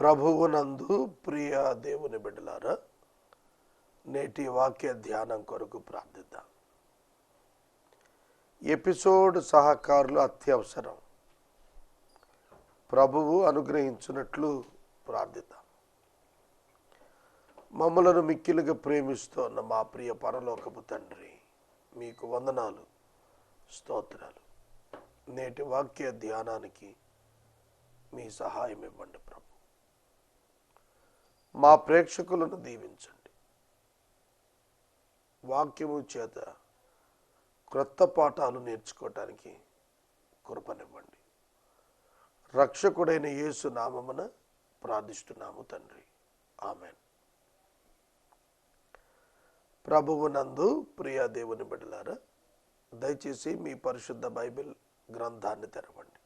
ప్రభువునందు ప్రియ దేవుని బిడ్డలారా నేటి వాక్య ధ్యానం కొరకు ప్రార్థిద్దాం. ఎపిసోడ్ సహకారులు అత్యవసరం. ప్రభువు అనుగ్రహించినట్లు ప్రార్థిద్దాం. మమ్మలను మిక్కిలుగా ప్రేమిస్తోన్న మా ప్రియ పరలోకపు తండ్రి మీకు వందనాలు స్తోత్రాలు. నేటి వాక్య ధ్యానానికి మీ సహాయం ఇవ్వండి ప్రభు. మా ప్రేక్షకులను దీవించండి వాక్యము చేత క్రొత్త పాఠాలు నేర్చుకోవటానికి కృపనివ్వండి. రక్షకుడైన యేసు నామమున ప్రార్థిస్తున్నాము తండ్రి. ఆమెన్. ప్రభువునందు ప్రియా దేవుని బిడ్డలారా దయచేసి మీ పరిశుద్ధ బైబిల్ గ్రంథాన్ని తెరవండి.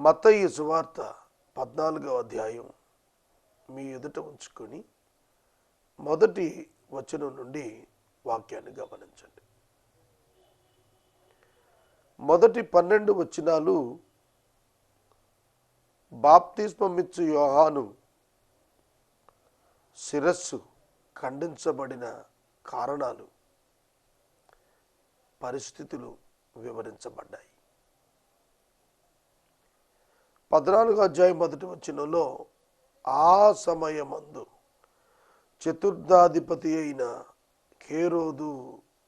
మత్తయి సువార్త పద్నాలుగవ అధ్యాయం మీ ఎదుట ఉంచుకొని మొదటి వచనం నుండి వాక్యాన్ని గమనించండి. మొదటి పన్నెండు వచనాలు బాప్తిస్మమిచ్చు యోహాను శిరస్సు ఖండించబడిన కారణాలు పరిస్థితులు వివరించబడ్డాయి. పద్నాలుగు అధ్యాయం మొదటి వచనంలో ఆ సమయమందు చతుర్థాధిపతి అయిన కేరోదు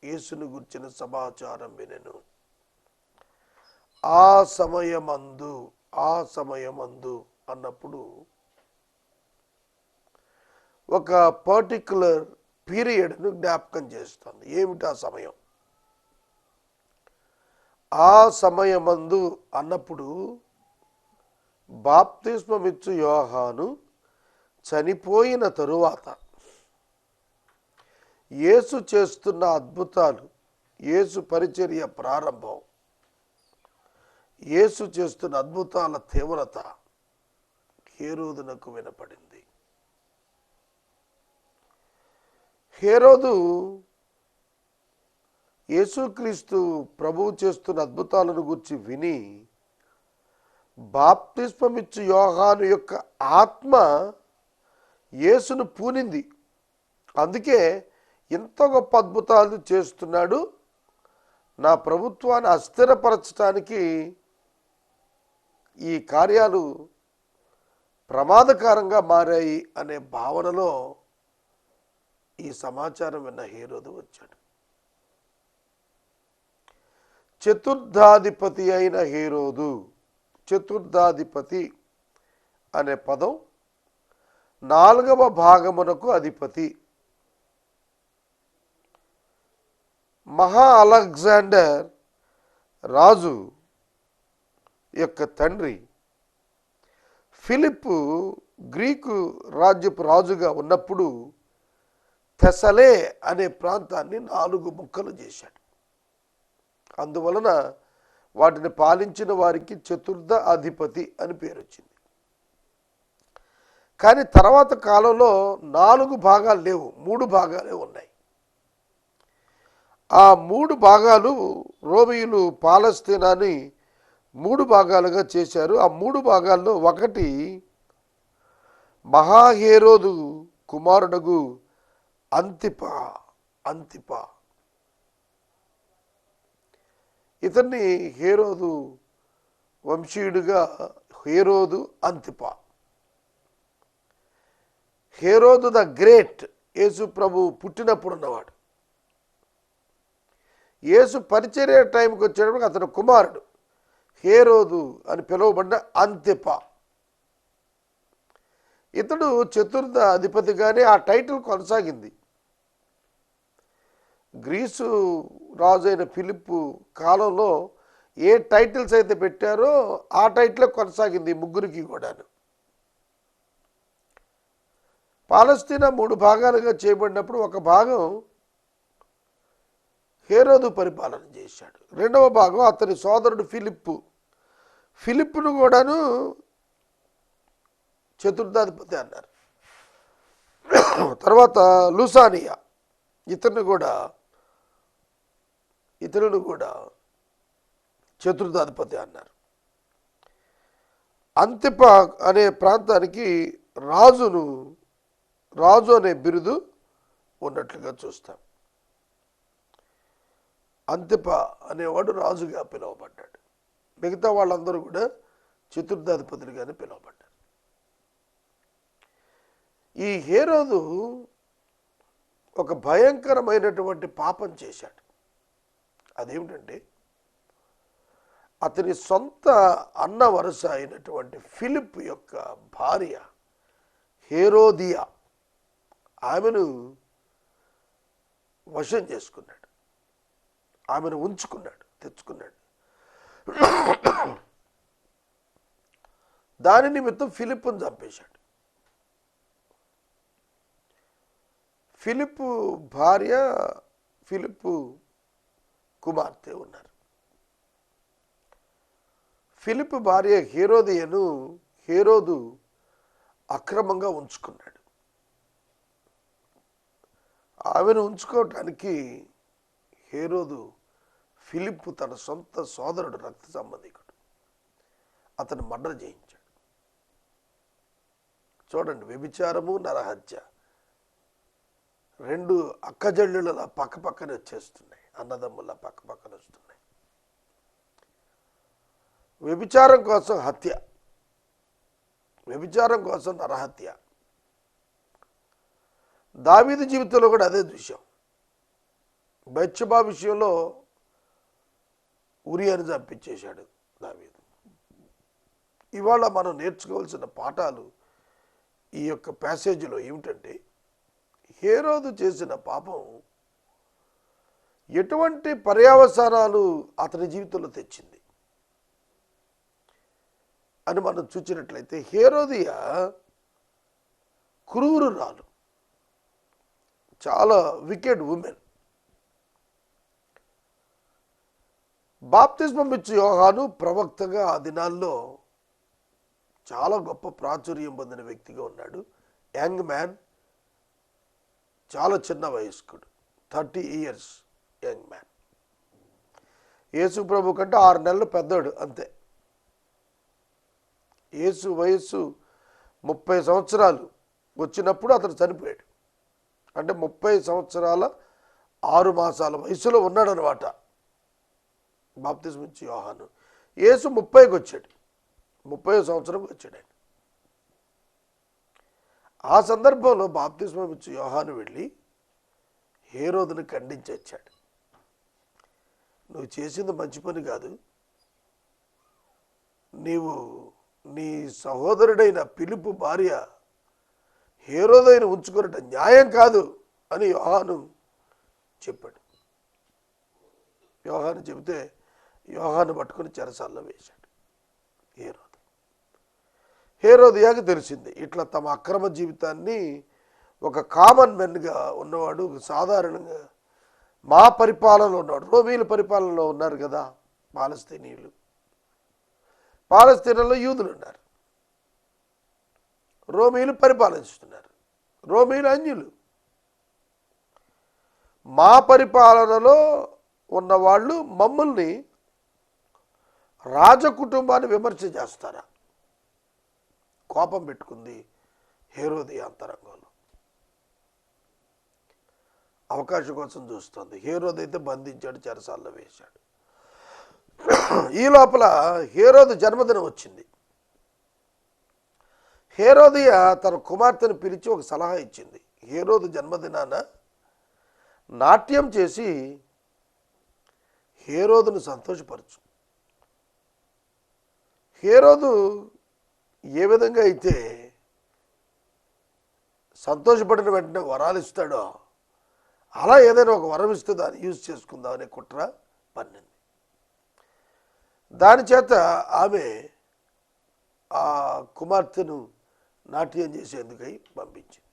యేసును గుర్చిన సమాచారం వినెను. ఆ సమయమందు ఆ సమయమందు అన్నప్పుడు ఒక పర్టికులర్ పీరియడ్ను జ్ఞాపకం చేస్తుంది. ఏమిటి ఆ సమయం? ఆ సమయమందు అన్నప్పుడు బాప్తిస్మమిచ్చు యోహాను చనిపోయిన తరువాత యేసు చేస్తున్న అద్భుతాలు యేసు పరిచర్య ప్రారంభం యేసు చేస్తున్న అద్భుతాల తీవ్రత హేరోదునకు వినపడింది. హేరోదు యేసుక్రీస్తు ప్రభువు చేస్తున్న అద్భుతాలను గురించి విని బాప్తిస్మమిచ్చు యోహాను యొక్క ఆత్మ యేసును పూనింది. అందుకే ఇంత గొప్ప అద్భుతాలు చేస్తున్నాడు. నా ప్రభుత్వాన్ని అస్థిరపరచడానికి ఈ కార్యాలు ప్రమాదకరంగా మారాయి అనే భావనలో ఈ సమాచారం విన్న హీరోదు వచ్చాడు. చతుర్థాధిపతి అయిన హీరోదు చతుర్థాధిపతి అనే పదం నాలుగవ భాగమునకు అధిపతి. మహా అలెగ్జాండర్ రాజు యొక్క తండ్రి ఫిలిప్ గ్రీకు రాజ్యపు రాజుగా ఉన్నప్పుడు తెసలే అనే ప్రాంతాన్ని నాలుగు ముక్కలు చేశాడు. అందువలన వాటిని పాలించిన వారికి చతుర్థ అధిపతి అని పేరు వచ్చింది కానీ తర్వాత కాలంలో నాలుగు భాగాలు లేవు మూడు భాగాలే ఉన్నాయి. ఆ మూడు భాగాలు రోమియులు పాలస్తీనాని మూడు భాగాలుగా చేశారు. ఆ మూడు భాగాల్లో ఒకటి మహాహేరోదు కుమారుడగు అంతిప అంతిప. ఇతన్ని హేరోదు వంశీయుడిగా హేరోదు అంతిప. హేరోదు ద గ్రేట్ యేసు ప్రభు పుట్టినప్పుడు ఉన్నవాడు యేసు పరిచర్య టైంకి వచ్చేటప్పుడు అతను కుమారుడు. హేరోదు అని పిలువబడిన అంతిప. ఇతడు చతుర్థ అధిపతిగానే ఆ టైటిల్ కొనసాగింది. గ్రీసు రాజు అయిన ఫిలిప్ కాలంలో ఏ టైటిల్స్ అయితే పెట్టారో ఆ టైటిల్ కొనసాగింది ముగ్గురికి కూడాను. పాలస్తీనా మూడు భాగాలుగా చేయబడినప్పుడు ఒక భాగం హేరోదు పరిపాలన చేశాడు. రెండవ భాగం అతని సోదరుడు ఫిలిప్పు. ఫిలిప్పును కూడాను చతుర్థాధిపతి అన్నారు. తర్వాత లూసానియా. ఇతను కూడా ఇతరులు కూడా చతుర్థాధిపతి అన్నారు. అంతిప అనే ప్రాంతానికి రాజును రాజు అనే బిరుదు ఉన్నట్లుగా చూస్తాం. అంతిప అనేవాడు రాజుగా పిలువబడ్డాడు. మిగతా వాళ్ళందరూ కూడా చతుర్థాధిపతులుగానే పిలువబడ్డారు. ఈ హేరోదు ఒక భయంకరమైనటువంటి పాపం చేశాడు. అదేమిటంటే అతని సొంత అన్న వరుస అయినటువంటి ఫిలిప్ యొక్క భార్య హేరోదియా ఆమెను వశం చేసుకున్నాడు. ఆమెను ఉంచుకున్నాడు తెచ్చుకున్నాడు. దాని నిమిత్తం ఫిలిప్ను చంపేశాడు. ఫిలిప్ భార్య ఫిలిప్ కుమార్తె ఉన్నారు. ఫిలిప్ భార్య హేరోదియను హేరోదు అక్రమంగా ఉంచుకున్నాడు. ఆమెను ఉంచుకోవటానికి హేరోదు ఫిలిప్ తన సొంత సోదరుడు రక్త సంబంధికుడు. అతను మర్డర్ చేయించాడు. చూడండి వ్యభిచారము నరహత్య రెండు అక్కజల్లుల పక్క పక్కనే వచ్చేస్తున్నాయి. అన్నదమ్ముల పక్క పక్కన వస్తున్నాయి. వ్యభిచారం కోసం హత్య. వ్యభిచారం కోసం నరహత్య. దావీదు జీవితంలో కూడా అదే దృశ్యం. బెచ్చబా విషయంలో ఉరి అని చంపించేశాడు దావీదు. ఇవాళ మనం నేర్చుకోవాల్సిన పాఠాలు ఈ యొక్క ప్యాసేజీలో ఏమిటంటే హేరోదు చేసిన పాపం ఎటువంటి పర్యావసానాలు అతని జీవితంలో తెచ్చింది? అని మనం చూసినట్లయితే హేరోదియ క్రూరురాలు చాలా వికెడ్ ఉమెన్. బాప్తిస్మం ఇచ్చి యోహాను ప్రవక్తగా ఆ దినాల్లో చాలా గొప్ప ప్రాచుర్యం పొందిన వ్యక్తిగా ఉన్నాడు. యంగ్ మ్యాన్ చాలా చిన్న వయస్కుడు thirty years. Young man. Yesu ప్రభు కంటే ఆరు నెలలు పెద్దోడు అంతే. యేసు వయస్సు ముప్పై సంవత్సరాలు వచ్చినప్పుడు అతను చనిపోయాడు. అంటే ముప్పై సంవత్సరాల ఆరు మాసాల వయసులో ఉన్నాడు అనమాట బాప్తిజం ఇచ్చి యోహాను. యేసు ముప్పైకి వచ్చాడు. ముప్పై సంవత్సరంకి వచ్చాడు ఆయన. ఆ సందర్భంలో బాప్తిస్మం ఇచ్చి యోహాను వెళ్ళి హేరోదుని ఖండించి వచ్చాడు. నువ్వు చేసింది మంచి పని కాదు. నీవు నీ సహోదరుడైన పిలుపు భార్య హేరోదైన ఉంచుకున్నట న్యాయం కాదు అని యోహాను చెప్పాడు. యోహాను చెబితే యోహాను పట్టుకొని చెరసాల్లో వేశాడు హీరోద. హీరోదయాకి తెలిసింది ఇట్లా తమ అక్రమ జీవితాన్ని ఒక కామన్ మెన్గా ఉన్నవాడు సాధారణంగా మా పరిపాలనలో ఉన్నాడు. రోమీల పరిపాలనలో ఉన్నారు కదా పాలస్తీనీయులు. పాలస్తీనాలో యూదులు ఉన్నారు. రోమీలు పరిపాలిస్తున్నారు. రోమీలు అన్యులు. మా పరిపాలనలో ఉన్నవాళ్ళు మమ్మల్ని రాజకుటుంబాన్ని విమర్శ చేస్తారా? కోపం పెట్టుకుంది హేరోది అంతరంగంలో. అవకాశం కోసం చూస్తుంది. హేరోది అయితే బంధించాడు చెరసాల్లో వేశాడు. ఈ లోపల హేరోదు జన్మదినం వచ్చింది. హేరోదియ తన కుమార్తెను పిలిచి ఒక సలహా ఇచ్చింది. హేరోదు జన్మదినాన నాట్యం చేసి హేరోదును సంతోషపరచు. హేరోదు ఏ విధంగా అయితే సంతోషపడిన వెంటనే వరాలు ఇస్తాడో అలా ఏదైనా ఒక వరం ఇస్తే దాన్ని యూజ్ చేసుకుందాం అనే కుట్ర పన్నింది. దాని చేత ఆమె ఆ కుమార్తెను నాట్యం చేసేందుకై పంపించింది.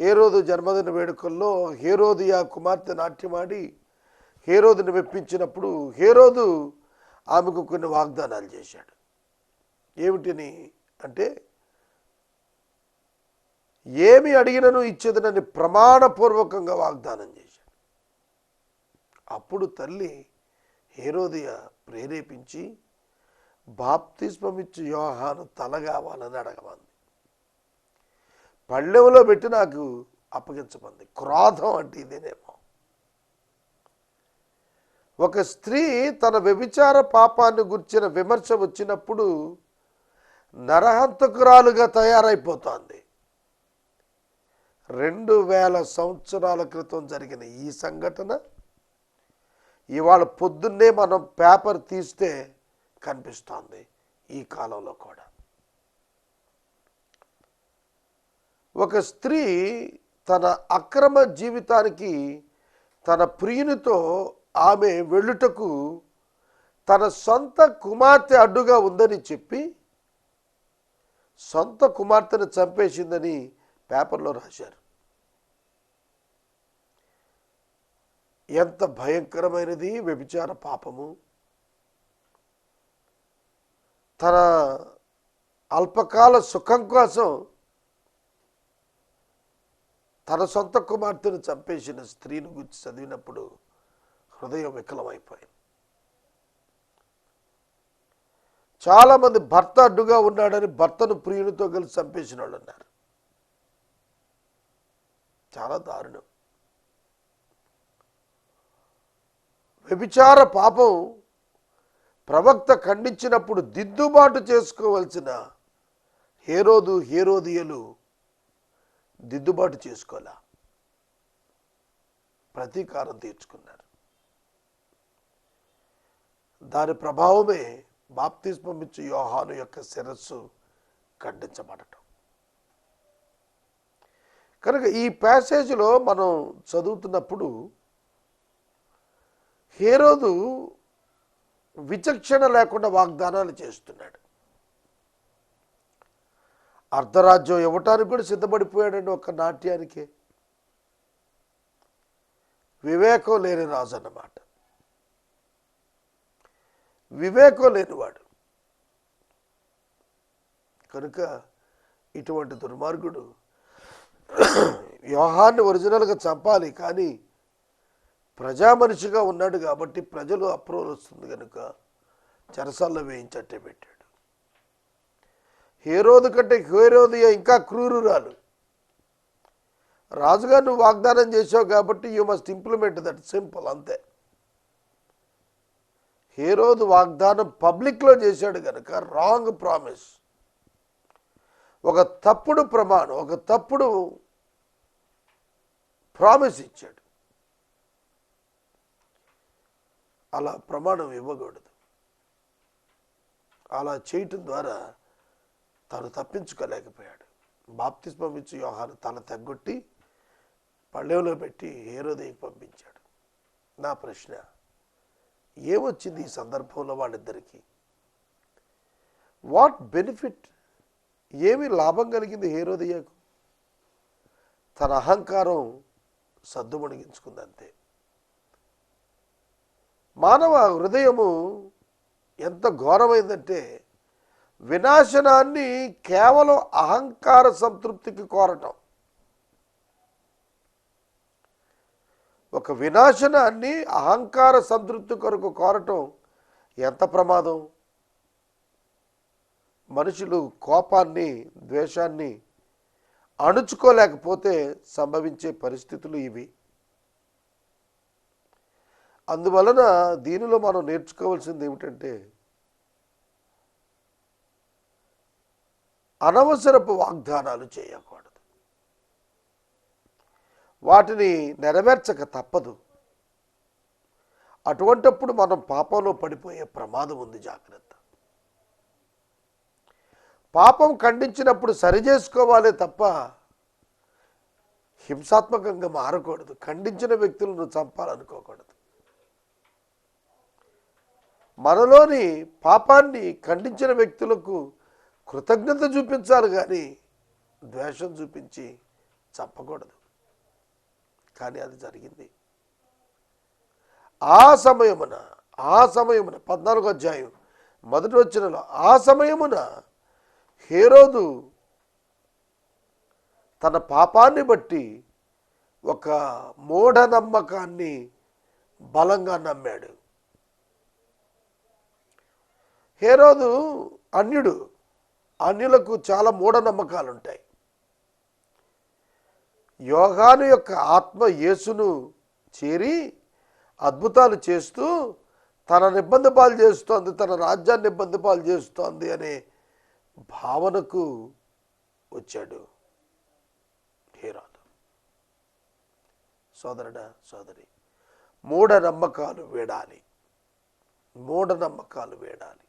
హేరోదు జన్మదిన వేడుకల్లో హేరోది ఆ కుమార్తె నాట్యమాడి హేరోదుని మెప్పించినప్పుడు హేరోదు ఆమెకు కొన్ని వాగ్దానాలు చేశాడు. ఏమిటిని అంటే ఏమి అడిగినను ఇచ్చేదనని ప్రమాణపూర్వకంగా వాగ్దానం చేశాడు. అప్పుడు తల్లి హేరోదియ ప్రేరేపించి బాప్తిస్మమిచ్చు యోహాను తల కావాలని అడగమంది. పళ్ళెంలో పెట్టి నాకు అప్పగించమంది. క్రోధం అంటే ఇదేనేమో. ఒక స్త్రీ తన వ్యభిచార పాపాన్ని గుర్చిన విమర్శ వచ్చినప్పుడు నరహంతకురాలుగా తయారైపోతోంది. రెండు వేల సంవత్సరాల క్రితం జరిగిన ఈ సంఘటన ఇవాళ పొద్దున్నే మనం పేపర్ తీస్తే కనిపిస్తోంది ఈ కాలంలో కూడా. ఒక స్త్రీ తన అక్రమ జీవితానికి తన ప్రియునితో ఆమె వెళ్ళుటకు తన సొంత కుమార్తె అడ్డుగా ఉందని చెప్పి సొంత కుమార్తెను చంపేసిందని పేపర్లో రాశారు. ఎంత భయంకరమైనది వ్యభిచార పాపము. తన అల్పకాల సుఖం కోసం తన సొంత కుమార్తెను చంపేసిన స్త్రీని గురించి చదివినప్పుడు హృదయం వికలమైపోయింది. చాలామంది భర్త అడ్డుగా ఉన్నాడని భర్తను ప్రియునితో కలిసి చంపేసిన వాళ్ళు ఉన్నారు. చాలా దారుణం. వ్యభిచార పాపం ప్రవక్త ఖండించినప్పుడు దిద్దుబాటు చేసుకోవలసిన హేరోదు హేరోదియలు దిద్దుబాటు చేసుకోలే ప్రతీకారం తీర్చుకున్నారు. దాని ప్రభావమే బాప్తిస్మం ఇచ్చి యోహాను యొక్క శిరస్సు ఖండించబడటం. కనుక ఈ ప్యాసేజ్లో మనం చదువుతున్నప్పుడు హేరోదు విచక్షణ లేకుండా వాగ్దానాలు చేస్తున్నాడు. అర్ధరాజ్యం ఇవ్వటానికి కూడా సిద్ధపడిపోయాడండి ఒక నాట్యానికి. వివేకం లేని రాజు అన్నమాట వివేకం లేనివాడు. కనుక ఇటువంటి దుర్మార్గుడు వ్యూహాన్ని ఒరిజినల్గా చంపాలి కానీ ప్రజా మనిషిగా ఉన్నాడు కాబట్టి ప్రజలు అప్రూవల్ వస్తుంది కనుక చెరసాల్లో వేయించట్టే పెట్టాడు. హేరోదు కంటే హేరోదియ ఇంకా క్రూరురాలు. రాజుగారు నువ్వు వాగ్దానం చేసావు కాబట్టి you must implement that simple అంతే. హేరోదు వాగ్దానం పబ్లిక్లో చేశాడు కనుక రాంగ్ ప్రామిస్ ఒక తప్పుడు ప్రమాణం ఒక తప్పుడు ప్రామిస్ ఇచ్చాడు. అలా ప్రమాణం ఇవ్వకూడదు. అలా చేయటం ద్వారా తాను తప్పించుకోలేకపోయాడు. బాప్తిస్మం ఇచ్చి వ్యవహారం తన తగ్గొట్టి పళ్ళెంలో పెట్టి హేరోదయకి పంపించాడు. నా ప్రశ్న ఏమొచ్చింది ఈ సందర్భంలో వాళ్ళిద్దరికీ? వాట్ బెనిఫిట్ ఏమి లాభం కలిగింది హేరోదయ్యకు? తన అహంకారం సద్దుమణిగించుకుంది అంతే మానవ హృదయము ఎంత ఘోరమైందంటే వినాశనాన్ని కేవలం అహంకార సంతృప్తికి కోరటం. ఒక వినాశనాన్ని అహంకార సంతృప్తి కొరకు కోరటం ఎంత ప్రమాదం? మనుషులు కోపాన్ని ద్వేషాన్ని అణుచుకోలేకపోతే సంభవించే పరిస్థితులు ఇవి. అందువలన దీనిలో మనం నేర్చుకోవాల్సింది ఏమిటంటే అనవసరపు వాగ్దానాలు చేయకూడదు. వాటిని నెరవేర్చక తప్పదు. అటువంటప్పుడు మనం పాపంలో పడిపోయే ప్రమాదం ఉంది జాగ్రత్త. పాపం ఖండించినప్పుడు సరిచేసుకోవాలి తప్ప హింసాత్మకంగా మారకూడదు. ఖండించిన వ్యక్తులను చంపాలనుకోకూడదు. మనలోని పాపాన్ని ఖండించిన వ్యక్తులకు కృతజ్ఞత చూపించాలి కానీ ద్వేషం చూపించి చంపకూడదు. కానీ అది జరిగింది. ఆ సమయమున ఆ సమయమున పద్నాలుగో అధ్యాయం మొదటి వచ్చినలో ఆ సమయమున హేరోదు తన పాపాన్ని బట్టి ఒక మూఢనమ్మకాన్ని బలంగా నమ్మాడు. హేరోదు అన్యుడు అన్యులకు చాలా మూఢనమ్మకాలు ఉంటాయి యోగాను యొక్క ఆత్మ యేసును చేరి అద్భుతాలు చేస్తూ తన ఇబ్బంది పాలు చేస్తోంది తన రాజ్యాన్ని ఇబ్బంది పాలు చేస్తోంది అనే భావనకు వచ్చాడు హేరాదు. సోదరుడా సోదరి మూఢనమ్మకాలు వేడాలి. మూఢనమ్మకాలు వేడాలి.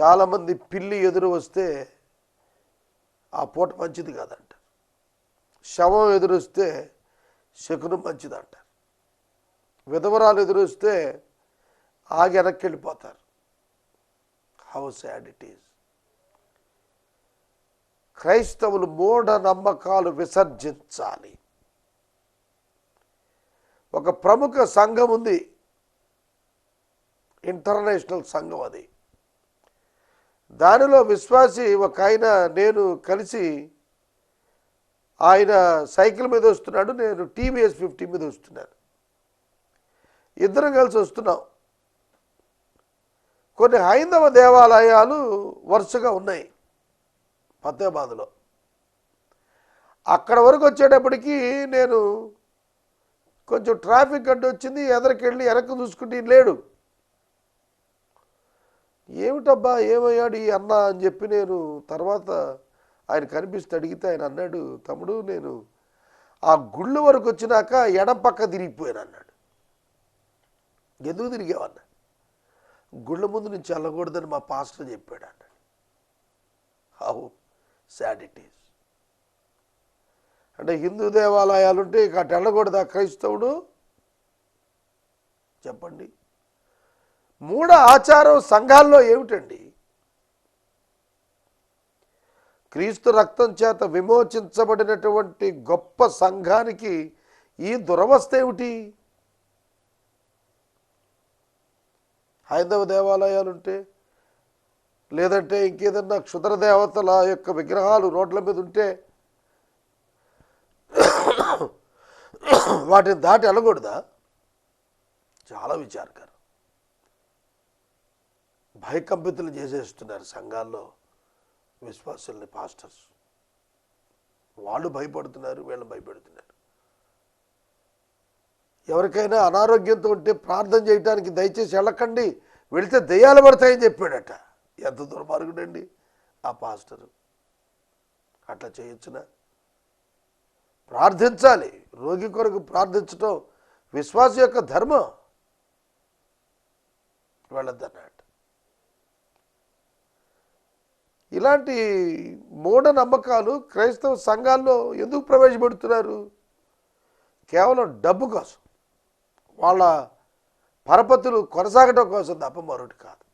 చాలామంది పిల్లి ఎదురు వస్తే ఆ పూట మంచిది కాదంట. శవం ఎదురొస్తే శకునం మంచిది అంటారు విధవరాలు ఎదురొస్తే ఆగి వెనక్కి వెళ్ళిపోతారు హౌ సాడ్ ఇట్ ఈస్ క్రైస్తవులు మూఢ నమ్మకాలు విసర్జించాలి. ఒక ప్రముఖ సంఘం ఉంది. ఇంటర్నేషనల్ సంఘం అది. దానిలో విశ్వాసి ఒక ఆయన నేను కలిసి ఆయన సైకిల్ మీద వస్తున్నాడు నేను టీవీఎస్ ఫిఫ్టీ మీద వస్తున్నాను. ఇద్దరం కలిసి వస్తున్నాం. కొన్ని హైందవ దేవాలయాలు వరుసగా ఉన్నాయి ఫతేబాద్లో అక్కడ వరకు వచ్చేటప్పటికి నేను కొంచెం ట్రాఫిక్ అడ్డు వచ్చింది ఎదరికెళ్ళి వెనక్కి చూసుకుంటే లేడు. ఏమిటబ్బా ఏమయ్యాడు ఈ అన్న అని చెప్పి నేను తర్వాత ఆయన కనిపిస్తే అడిగితే ఆయన అన్నాడు తమ్ముడు నేను ఆ గుళ్ళు వరకు వచ్చినాక ఎడం పక్క తిరిగిపోయాను అన్నాడు. ఎందుకు తిరిగావన్నా గుళ్ళ ముందు నుంచి వెళ్ళకూడదని మా పాస్టర్ చెప్పాడు అన్నాడు. హౌ సాడ్ ఇట్ ఈస్ అంటే హిందూ దేవాలయాలు ఉంటే ఇక అటు వెళ్ళకూడదా క్రైస్తవుడు? చెప్పండి. మూడ ఆచారం సంఘాల్లో ఏమిటండి? క్రీస్తు రక్తం చేత విమోచించబడినటువంటి గొప్ప సంఘానికి ఈ దురవస్థ ఏమిటి? హైందవ దేవాలయాలు ఉంటే లేదంటే ఇంకేదన్నా క్షుద్ర దేవతల యొక్క విగ్రహాలు రోడ్ల మీద ఉంటే వాటిని దాటి వెళ్ళకూడదా? చాలా విచారకరం. భయకంపితులు చేసేస్తున్నారు సంఘాల్లో విశ్వాసుల్ని పాస్టర్స్. వాళ్ళు భయపడుతున్నారు వీళ్ళు భయపెడుతున్నారు. ఎవరికైనా అనారోగ్యంతో ఉంటే ప్రార్థన చేయడానికి దయచేసి వెళ్ళకండి. వెళితే దెయ్యాలు పడతాయని చెప్పాడట. ఎంత దుర్మార్గుడండి ఆ పాస్టరు. అట్లా చేయొచ్చునా ప్రార్థించాలి. రోగి కొరకు ప్రార్థించటం విశ్వాస యొక్క ధర్మం. వెళ్ళొద్దన్నట్టు ఇలాంటి మూఢనమ్మకాలు క్రైస్తవ సంఘాల్లో ఎందుకు ప్రవేశపెడుతున్నారు? కేవలం డబ్బు కోసం. వాళ్ళ పరపతులు కొనసాగటం కోసం తప్ప మరొకటి కాదు.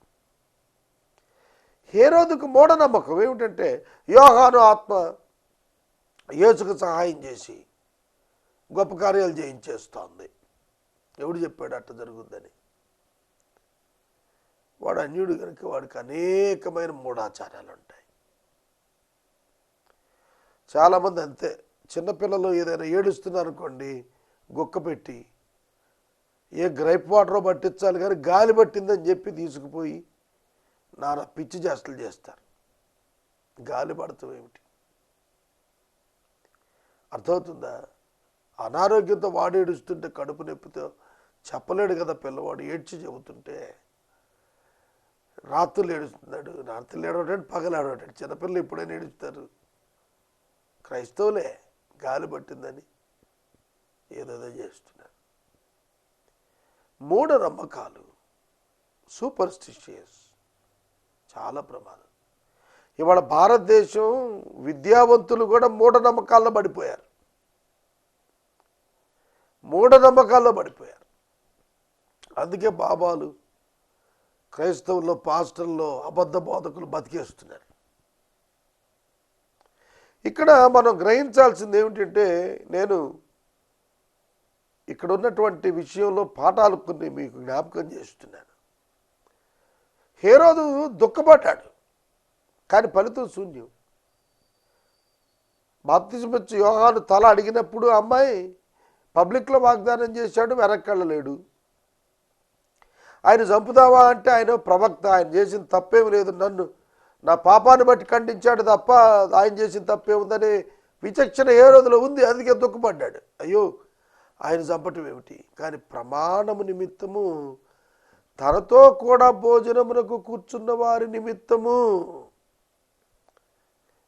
హేరోదుకు మూఢనమ్మకం ఏమిటంటే యోహాను ఆత్మ యేసుకు సహాయం చేసి గొప్ప కార్యాలు చేయించేస్తోంది. ఎవడు చెప్పాడు అట్ట జరుగుద్దని? వాడు అన్యుడు కనుక వాడికి అనేకమైన మూఢాచారాలు ఉంటాయి చాలామంది అంతే. చిన్నపిల్లలు ఏదైనా ఏడుస్తున్నారు అనుకోండి గుక్క పెట్టి ఏ గ్రైప్ వాటరో పట్టించాలి కానీ గాలి పట్టిందని చెప్పి తీసుకుపోయి నానా పిచ్చి చేష్టలు చేస్తారు. గాలి పడతాం ఏమిటి? అర్థమవుతుందా? అనారోగ్యంతో వాడు ఏడుస్తుంటే కడుపు నొప్పితో చెప్పలేడు కదా పిల్లవాడు ఏడ్చి చెబుతుంటే. రాత్రులు ఏడుస్తున్నాడు. రాత్రులు ఏడవటాడు పగలు ఏడవటాడు చిన్నపిల్లలు ఎప్పుడైనా ఏడుస్తారు. క్రైస్తవులే గాలి పట్టిందని ఏదేదో చేస్తున్నారు. మూఢ నమ్మకాలు సూపర్స్టిషియస్ చాలా ప్రమాదం. ఇవాళ భారతదేశం విద్యావంతులు కూడా మూఢనమ్మకాల్లో పడిపోయారు. మూఢనమ్మకాల్లో పడిపోయారు. అందుకే బాబాలు క్రైస్తవుల్లో పాస్టర్లో అబద్ధ బోధకులు బతికేస్తున్నారు. ఇక్కడ మనం గ్రహించాల్సింది ఏమిటంటే నేను ఇక్కడ ఉన్నటువంటి విషయంలో పాఠాలు కొన్ని మీకు జ్ఞాపకం చేస్తున్నాను. హేరోదు దుఃఖపడ్డాడు కానీ ఫలితం శూన్యం. బాప్తిజమొచ్చి యోహాను తల అడిగినప్పుడు అమ్మాయి పబ్లిక్లో వాగ్దానం చేశాడు వెనక్కళ్ళలేడు ఆయన చంపుదావా అంటే ఆయన ప్రవక్త ఆయన చేసిన తప్పేమి లేదు. నన్ను నా పాపాన్ని బట్టి ఖండించాడు తప్ప ఆయన చేసిన తప్పేముందని విచక్షణ ఏ రోజులో ఉంది? అందుకే దుఃఖపడ్డాడు. అయ్యో ఆయన చంపటం ఏమిటి? కానీ ప్రమాణము నిమిత్తము తనతో కూడా భోజనమునకు కూర్చున్న వారి నిమిత్తము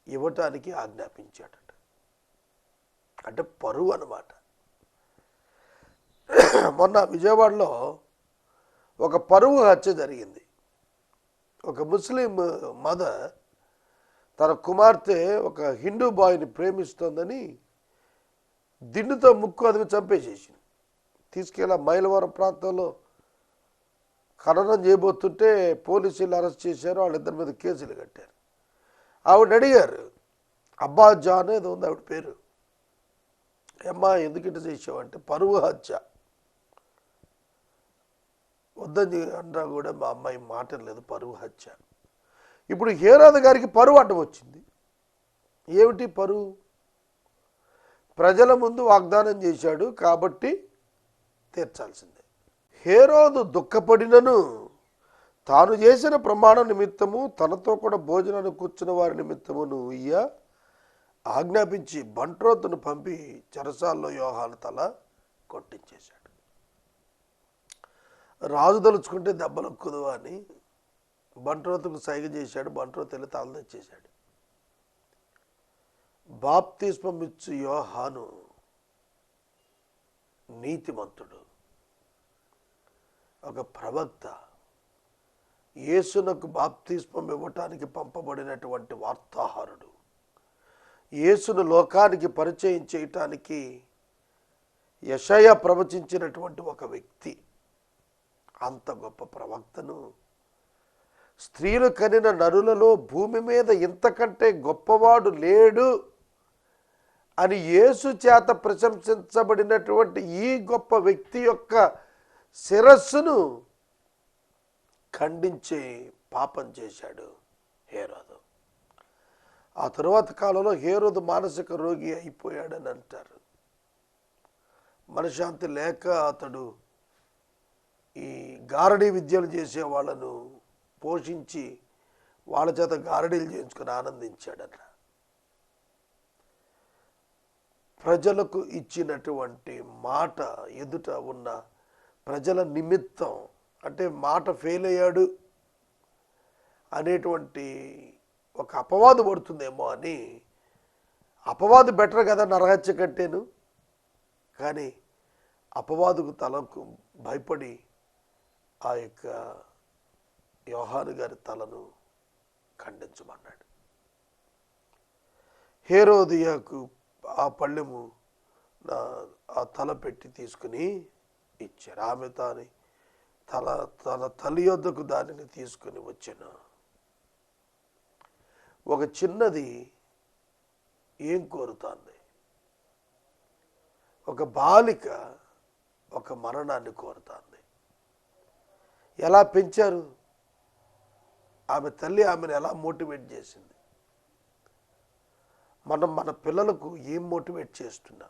ఇవ్వటానికి ఆజ్ఞాపించాడట. అంటే పరువు అన్నమాట. మొన్న విజయవాడలో ఒక పరువు హత్య జరిగింది. ఒక ముస్లిం మదర్ తన కుమార్తె ఒక హిందూ బాయ్ని ప్రేమిస్తోందని దిండుతో ముక్కు అదిమి చంపేసేసింది. తీసుకెళ్ళి మైలవరం ప్రాంతంలో ఖననం చేయబోతుంటే పోలీసులు అరెస్ట్ చేశారు. వాళ్ళిద్దరి మీద కేసులు కట్టారు. ఆవిడ అడిగారు అబ్బా జాన్ ఏదో ఉంది ఆవిడ పేరు. అమ్మా ఎందుకు ఇట్లా చేసావంటే పరువు హత్య. వద్దని అన్నా కూడా మా అమ్మాయి మాట లేదు పరువు హత్య. ఇప్పుడు హేరాధ గారికి పరువు అడ్డం వచ్చింది. ఏమిటి పరువు? ప్రజల ముందు వాగ్దానం చేశాడు కాబట్టి తీర్చాల్సిందే. హేరోదు దుఃఖపడినను తాను చేసిన ప్రమాణ నిమిత్తము తనతో కూడా భోజనాన్ని కూర్చున్న వారి నిమిత్తమును ఇయ్య ఆజ్ఞాపించి బంట్రోతును పంపి చెరసాల్లో యోహాను తల కొట్టించేశాడు. రాజు తలుచుకుంటే దెబ్బలొక్కదు అని బంట్రోతుకు సైగ చేశాడు బంట్రోతు వెళ్ళి తల తెచ్చేశాడు. బాప్తిస్మం యోహాను నీతిమంతుడు. ఒక ప్రవక్త యేసునకు బాప్తిస్మం ఇవ్వటానికి పంపబడినటువంటి వార్తాహారుడు యేసును లోకానికి పరిచయం చేయటానికి యషయ ప్రవచించినటువంటి ఒక వ్యక్తి. అంత గొప్ప ప్రవక్తను. స్త్రీలు కనిన నరులలో భూమి మీద ఇంతకంటే గొప్పవాడు లేడు అని యేసు చేత ప్రశంసించబడినటువంటి ఈ గొప్ప వ్యక్తి యొక్క శిరస్సును ఖండించే పాపం చేశాడు హేరోదు. ఆ తరువాత కాలంలో హేరోదు మానసిక రోగి అయిపోయాడని అంటారు. మనశ్శాంతి లేక అతడు ఈ గారడీ విద్యలు చేసే వాళ్ళను పోషించి వాళ్ళ చేత గారడీలు చేయించుకుని ఆనందించాడట. ప్రజలకు ఇచ్చినటువంటి మాట ఎదుట ఉన్న ప్రజల నిమిత్తం అంటే మాట ఫెయిల్ అయ్యాడు అనేటువంటి ఒక అపవాదు పడుతుందేమో అని అపవాదు బెటర్ కదా నరహత్య కట్టాను కానీ అపవాదుకు తలకు భయపడి ఆ యొక్క యోహాను గారి తలను ఖండించమన్నాడు. హేరోదియాకు ఆ పళ్ళెము నా ఆ తల పెట్టి తీసుకుని ఇచ్చారు. ఆమె తాని తల తన తల్లి యొద్దకు దానిని తీసుకుని వచ్చిన. ఒక చిన్నది ఏం కోరుతాంది? ఒక బాలిక ఒక మరణాన్ని కోరుతాను ఎలా పెంచారు? ఆమె తల్లి ఆమెను ఎలా మోటివేట్ చేసింది? మనం మన పిల్లలకు ఏం మోటివేట్ చేస్తున్నాం?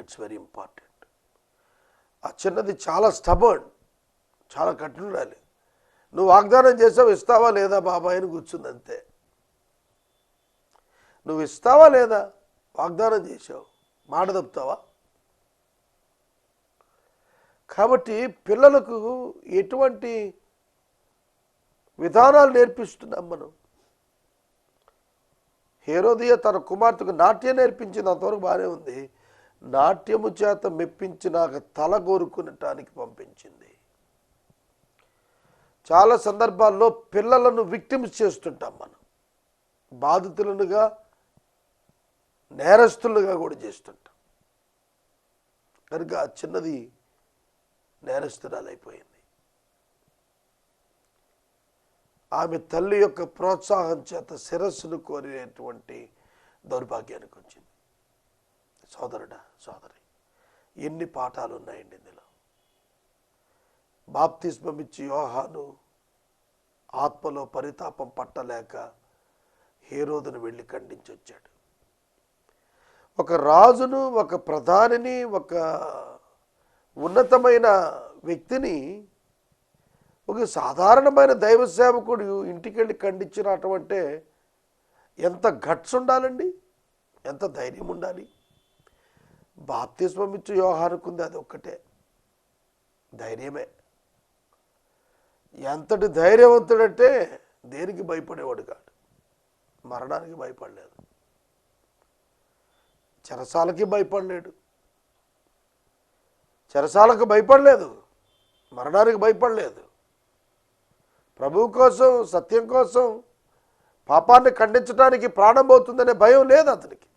It's very important. ఆ చిన్నది చాలా స్టబర్న్ చాలా కఠినురాలి నువ్వు వాగ్దానం చేసావు ఇస్తావా లేదా బాబాయ్ అని కూర్చుంది అంతే. నువ్వు ఇస్తావా లేదా? వాగ్దానం చేసావు. మాట తప్పుతావా? కాబట్టి పిల్లలకు ఎటువంటి విధానాలు నేర్పిస్తున్నాం మనం? హేరోదియ తన కుమార్తెకు నాట్యం నేర్పించింది అంతవరకు బాగానే ఉంది. నాట్యము చేత మెప్పించి నాకు తల కోరుకునటానికి పంపించింది. చాలా సందర్భాల్లో పిల్లలను విక్టిమ్స్ చేస్తుంటాం మనం. బాధితులనుగా నేరస్తులుగా కూడా చేస్తుంటాం. కనుక చిన్నది నేరస్తురాలైపోయింది ఆమె తల్లి యొక్క ప్రోత్సాహం చేత శిరస్సును కోరినటువంటి దౌర్భాగ్యానికి వచ్చింది సోదరుడా సోదరి ఎన్ని పాఠాలు ఉన్నాయండి ఇందులో? బాప్తిస్మం ఇచ్చి యోహాను ఆత్మలో పరితాపం పట్టలేక హేరోదును వెళ్ళి ఖండించి వచ్చాడు ఒక రాజును ఒక ప్రధానిని ఒక ఉన్నతమైన వ్యక్తిని ఒక సాధారణమైన దైవ సేవకుడు ఇంటికెళ్ళి ఖండించినటం అంటే ఎంత గట్స్ ఉండాలండి? ఎంత ధైర్యం ఉండాలి? బాప్తిస్వం ఇచ్చు వ్యవహారకుంది అది ఒక్కటే. ధైర్యమే. ఎంతటి ధైర్యవంతుడంటే దేనికి భయపడేవాడు కాదు మరణానికి భయపడలేదు. చెరసాలకి భయపడలేడు. చెరసాలకు భయపడలేదు మరణానికి భయపడలేదు. ప్రభువు కోసం సత్యం కోసం పాపాన్ని ఖండించడానికి ప్రాణం పోతుందనే భయం లేదు అతనికి.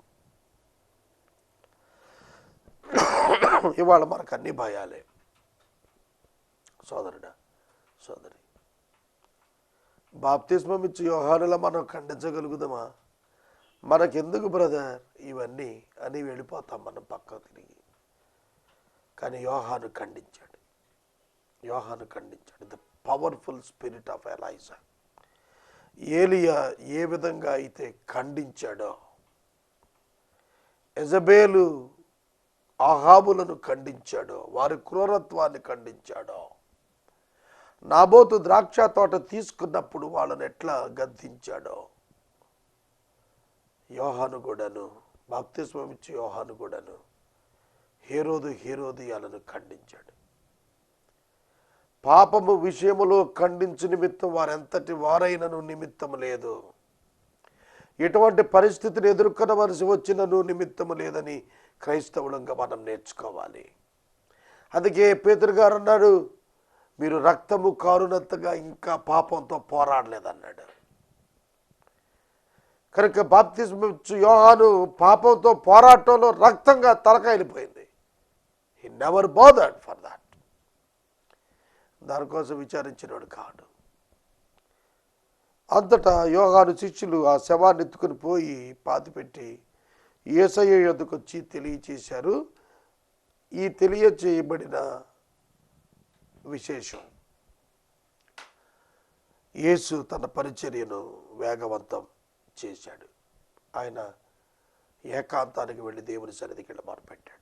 ఇవాళ మనకు అన్ని భయాలే. సోదరుడా సోదరి బాప్తిస్మం ఇచ్చి వ్యవహారంలో మనం ఖండించగలుగుదామా? మనకెందుకు బ్రదర్ ఇవన్నీ అని వెళ్ళిపోతాం మనం పక్క తిరిగి. కానీ యోహాను ఖండించాడు. యోహాను ఖండించాడు. The powerful spirit of Elijah Eliya ఏ విధంగా అయితే ఖండించాడో ఎజబేలు ఆహాబులను ఖండించాడో వారి క్రూరత్వాన్ని ఖండించాడో నాబోతు ద్రాక్ష తోట తీసుకున్నప్పుడు వాళ్ళని ఎట్లా గద్దించాడో యోహాను కూడాను బాప్తిస్మం ఇచ్చి యోహాను కూడాను హేరోదు హేరోదియాలను ఖండించాడు. పాపము విషయములో ఖండించు నిమిత్తం వారెంతటి వారైనను నిమిత్తం లేదు. ఎటువంటి పరిస్థితిని ఎదుర్కొనవలసి వచ్చినను నిమిత్తము లేదని క్రైస్తవులంగా మనం నేర్చుకోవాలి. అందుకే పేతురు గారు అన్నాడు మీరు రక్తము కారునంతగా ఇంకా పాపంతో పోరాడలేదన్నాడు. కనుక బాప్తిజం యోహాను పాపంతో పోరాటంలో రక్తంగా తలకాయలిపోయింది he never bothered for that దానికోసం విచారించినాడు కాడు. అంతటా యోగాను శిష్యులు ఆ శవాన్ని ఎత్తుకుని పోయి పాతిపెట్టి ఏసయ్య యొద్దకు వచ్చి తెలియచేశారు. ఈ తెలియచేయబడిన విశేషం. యేసు తన పరిచర్యను వేగవంతం చేశాడు. ఆయన ఏకాంతానికి వెళ్ళి దేవుని సన్నిధికి వెళ్ళి మొదలుపెట్టాడు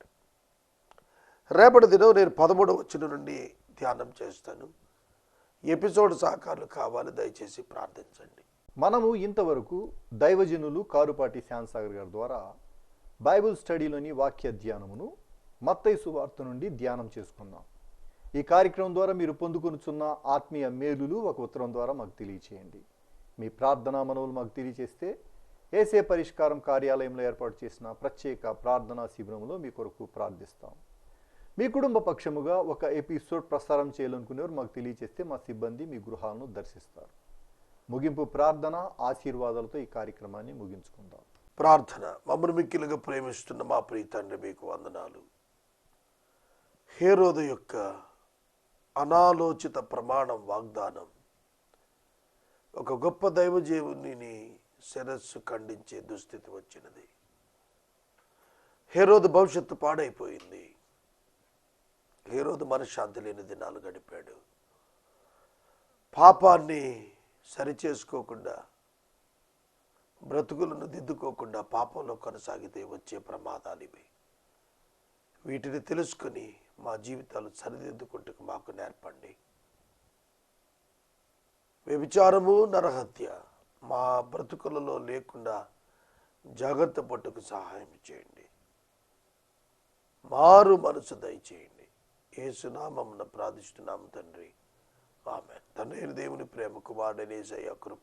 రేపటి దినం నేను పదమూడవ వచ్చిన నుండి ధ్యానం చేస్తాను. ఎపిసోడ్ సహకారులు కావాలి దయచేసి ప్రార్థించండి. మనము ఇంతవరకు దైవజనులు కారుపాటి శ్యాన్సాగర్ గారి ద్వారా బైబిల్ స్టడీలోని వాక్య ధ్యానమును మత్తయి సువార్త నుండి ధ్యానం చేసుకున్నాం. ఈ కార్యక్రమం ద్వారా మీరు పొందుకొనుచున్న ఆత్మీయ మేలులు ఒక ఉత్తరం ద్వారా మాకు తెలియచేయండి. మీ ప్రార్థనా మనవులు మాకు తెలియచేస్తే ఏసే పరిష్కారం కార్యాలయంలో ఏర్పాటు చేసిన ప్రత్యేక ప్రార్థనా శిబిరంలో మీ కొరకు ప్రార్థిస్తాం. మీ కుటుంబ పక్షముగా ఒక ఎపిసోడ్ ప్రసారం చేయాలనుకునేవారు మాకు తెలియచేస్తే మా సిబ్బంది మీ గృహాలను దర్శిస్తారు. ముగింపు ప్రార్థన ఆశీర్వాదాలతో ఈ కార్యక్రమాన్ని ముగించుకుందాం. ప్రార్థన. మమ్మల్ని మిక్కిలుగా ప్రేమిస్తున్న మా ప్రియ తండ్రి మీకు వందనాలు. హేరోద యొక్క అనాలోచిత ప్రమాణం వాగ్దానం. ఒక గొప్ప దైవజీవుని శిరస్సు ఖండించే దుస్థితి వచ్చినది. హేరోదు భవిష్యత్తు పాడైపోయింది. హేరోదు మనశ్శాంతి లేని దినాలు గడిపాడు. పాపాన్ని సరిచేసుకోకుండా బ్రతుకులను దిద్దుకోకుండా పాపంలో కొనసాగితే వచ్చే ప్రమాదాలు ఇవి వీటిని తెలుసుకుని మా జీవితాలు సరిదిద్దుకుంటూ మాకు నేర్పండి. వ్యభిచారము నరహత్య మా బ్రతుకులలో లేకుండా జాగ్రత్త పట్టుకు సహాయం చేయండి. మారు మనసు దయచేయండి. ఏసునామమున ప్రార్థిస్తున్నాము తండ్రి. ఆమె తండ్రి దేవుని ప్రేమ కుమారుడనేసయ్య కృప.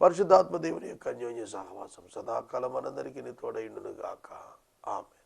పరిశుద్ధాత్మ దేవుని యొక్క అన్యోన్య సహవాసం సదాకాలం మనందరికీ తోడైండునుగాక ఆమె